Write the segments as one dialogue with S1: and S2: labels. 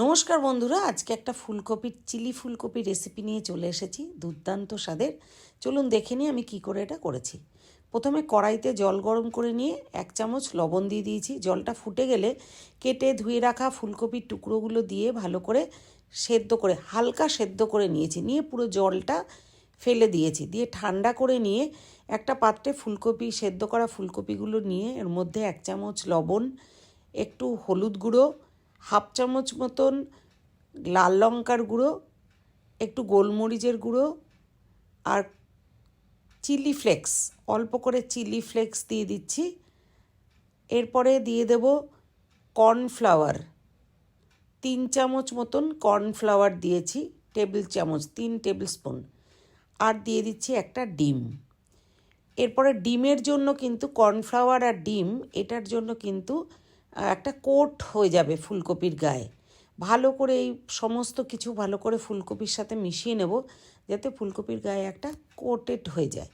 S1: নমস্কার বন্ধুরা, আজকে একটা ফুলকপির, চিলি ফুলকপির রেসিপি নিয়ে চলে এসেছি, দুর্দান্ত স্বাদের। চলুন দেখে নিই আমি কি করে এটা করেছি। প্রথমে কড়াইতে জল গরম করে নিয়ে এক চামচ লবণ দিয়ে দিয়েছি। জলটা ফুটে গেলে কেটে ধুয়ে রাখা ফুলকপির টুকরোগুলো দিয়ে ভালো করে সেদ্ধ করে, হালকা সেদ্ধ করে নিয়েছি। নিয়ে পুরো জলটা ফেলে দিয়েছি। দিয়ে ঠান্ডা করে নিয়ে একটা পাত্রে ফুলকপি, সেদ্ধ করা ফুলকপিগুলো নিয়ে এর মধ্যে এক চামচ লবণ, একটু হলুদ গুঁড়ো হাফ চামচ মতন লাল লঙ্কার গুঁড়ো, একটু গোলমরিচের গুঁড়ো আর চিলি ফ্লেক্স, অল্প করে চিলি ফ্লেক্স দিয়ে দিচ্ছি। এরপরে দিয়ে দেব কর্নফ্লাওয়ার। তিন চামচ মতন কর্নফ্লাওয়ার দিয়েছি, টেবিল চামচ, তিন টেবিল স্পুন। আর দিয়ে দিচ্ছি একটা ডিম। এরপরে ডিমের জন্য কিন্তু কর্নফ্লাওয়ার আর ডিম, এটার জন্য কিন্তু একটা কোট হয়ে যাবে ফুলকপির গায়ে। ভালো করে এই সমস্ত কিছু ভালো করে ফুলকপির সাথে মিশিয়ে নেব, যাতে ফুলকপির গায়ে একটা কোটেড হয়ে যায়।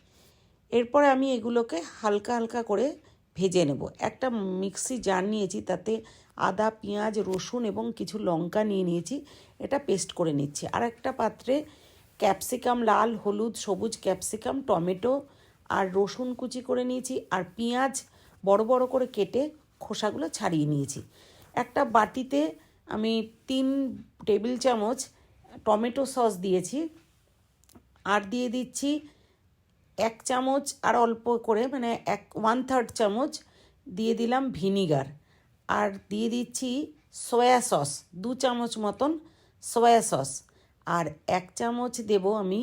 S1: এরপরে আমি এগুলোকে হালকা হালকা করে ভেজে নেব। একটা মিক্সি জার নিয়েছি, তাতে আদা, পেঁয়াজ, রসুন এবং কিছু লঙ্কা নিয়ে নিয়েছি। এটা পেস্ট করে নিচ্ছি। আর একটা পাত্রে ক্যাপসিকাম, লাল, হলুদ, সবুজ ক্যাপসিকাম, টমেটো আর রসুন কুচি করে নিয়েছি। আর পেঁয়াজ বড় বড় করে কেটে খোসাগুলো ছাড়িয়ে নিয়েছি। একটা বাটিতে আমি তিন টেবিল চামচ টমেটো সস দিয়েছি। আর দিয়ে দিচ্ছি এক চামচ আর অল্প করে মানে এক ওয়ান থার্ড চামচ দিয়ে দিলাম ভিনিগার। আর দিয়ে দিচ্ছি সয়া সস, দু চামচ মতন সয়া সস। আর এক চামচ দেব আমি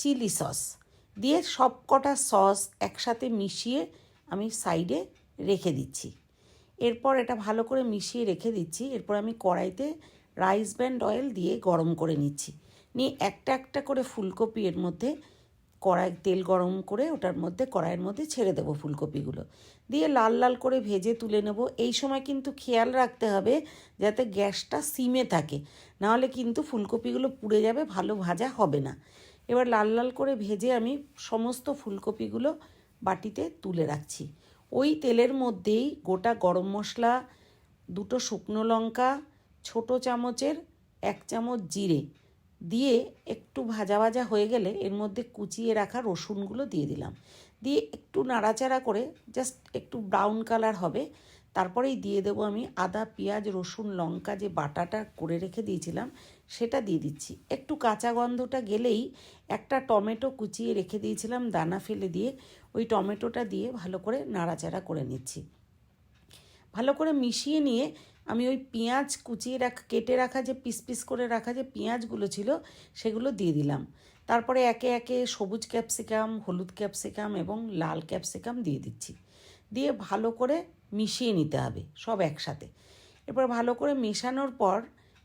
S1: চিলি সস। দিয়ে সব কটা সস একসাথে মিশিয়ে আমি সাইডে রেখে দিচ্ছি। এরপর এটা ভালো করে মিশিয়ে রেখে দিচ্ছি। এরপর আমি কড়াইতে রাইস ব্যান্ড অয়েল দিয়ে গরম করে নিচ্ছি। নিয়ে একটা একটা করে ফুলকপি এর মধ্যে কড়াই, তেল গরম করে ওটার মধ্যে, কড়াইয়ের মধ্যে ছেড়ে দেবো ফুলকপিগুলো। দিয়ে লাল লাল করে ভেজে তুলে নেব। এই সময় কিন্তু খেয়াল রাখতে হবে যাতে গ্যাসটা সিমে থাকে। নাহলে কিন্তু ফুলকপিগুলো পুড়ে যাবে, ভালো ভাজা হবে না। এবার লাল লাল করে ভেজে আমি সমস্ত ফুলকপিগুলো বাটিতে তুলে রাখছি। ওই তেলের মধ্যেই গোটা গরম মশলা, দুটো শুকনো লঙ্কা, ছোট চামচের এক চামচ জিরে দিয়ে একটু ভাজা ভাজা হয়ে গেলে এর মধ্যে কুচিয়ে রাখা রসুনগুলো দিয়ে দিলাম। দিয়ে একটু নাড়াচাড়া করে জাস্ট একটু ব্রাউন কালার হবে। তারপরেই দিয়ে দেবো আমি আদা, পেঁয়াজ, রসুন, লঙ্কা যে বাটাটা করে রেখে দিয়েছিলাম সেটা দিয়ে দিচ্ছি। একটু কাঁচা গন্ধটা গেলেই একটা টমেটো কুচিয়ে রেখে দিয়েছিলাম, দানা ফেলে দিয়ে ওই টমেটোটা দিয়ে ভালো করে নাড়াচাড়া করে নিচ্ছি। ভালো করে মিশিয়ে নিয়ে আমি ওই পেঁয়াজ কুচিয়ে রাখা, কেটে রাখা যে পিস পিস করে রাখা যে পেঁয়াজগুলো ছিল সেগুলো দিয়ে দিলাম। তারপরে একে একে সবুজ ক্যাপসিকাম, হলুদ ক্যাপসিকাম এবং লাল ক্যাপসিকাম দিয়ে দিচ্ছি। দিয়ে ভালো করে মিশিয়ে নিতে হবে সব একসাথে। এরপর ভালো করে মেশানোর পর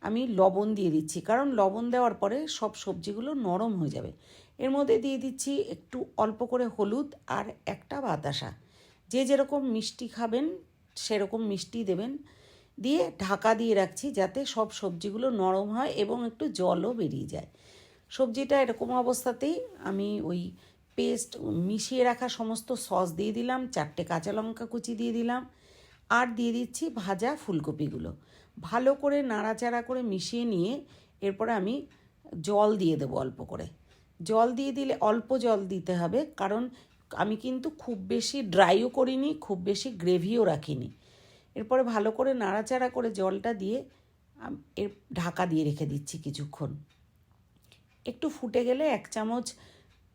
S1: আমি লবণ দিয়ে দিচ্ছি, কারণ লবণ দেওয়ার পরে সব সবজিগুলো নরম হয়ে যাবে। এর মধ্যে দিয়ে দিচ্ছি একটু অল্প করে হলুদ আর একটা বাতাসা। যে যেরকম মিষ্টি খাবেন সেরকম মিষ্টি দেবেন। দিয়ে ঢাকা দিয়ে রাখছি যাতে সব সবজিগুলো নরম হয় এবং একটু জলও বেরিয়ে যায়। সবজিটা এরকম অবস্থাতেই আমি ওই পেস্ট মিশিয়ে রাখা সমস্ত সস দিয়ে দিলাম, চারটে কাঁচা লঙ্কা কুচি দিয়ে দিলাম, আর দিয়ে দিচ্ছি ভাজা ফুলকপিগুলো। ভালো করে নাড়াচাড়া করে মিশিয়ে নিয়ে এরপরে আমি জল দিয়ে দেবো অল্প করে। জল দিয়ে দিলে, অল্প জল দিতে হবে, কারণ আমি কিন্তু খুব বেশি ড্রাইও করিনি, খুব বেশি গ্রেভিও রাখিনি। এরপরে ভালো করে নাড়াচাড়া করে জলটা দিয়ে এর ঢাকা দিয়ে রেখে দিচ্ছি কিছুক্ষণ। একটু ফুটে গেলে এক চামচ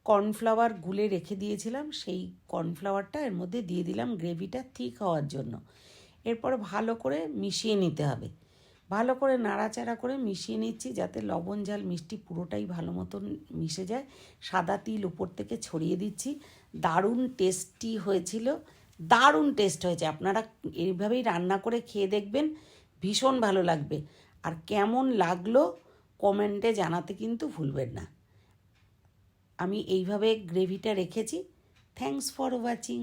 S1: কর্নফ্লাওয়ার গুলে রেখে দিয়েছিলাম, সেই কর্নফ্লাওয়ারটা এর মধ্যে দিয়ে দিলাম গ্রেভিটা ঠিক হওয়ার জন্য। এরপর ভালো করে মিশিয়ে নিতে হবে। ভালো করে নাড়াচাড়া করে মিশিয়ে নিচ্ছি যাতে লবণ ঝাল মিষ্টি পুরোটাই ভালো মতন মিশে যায়। সাদা তিল উপর থেকে ছড়িয়ে দিচ্ছি। দারুণ টেস্টি হয়েছিল, দারুণ টেস্ট হয়েছে। আপনারা এইভাবেই রান্না করে খেয়ে দেখবেন, ভীষণ ভালো লাগবে। আর কেমন লাগল কমেন্টে জানাতে কিন্তু ভুলবেন না। আমি এইভাবে গ্রেভিটা রেখেছি। Thanks for watching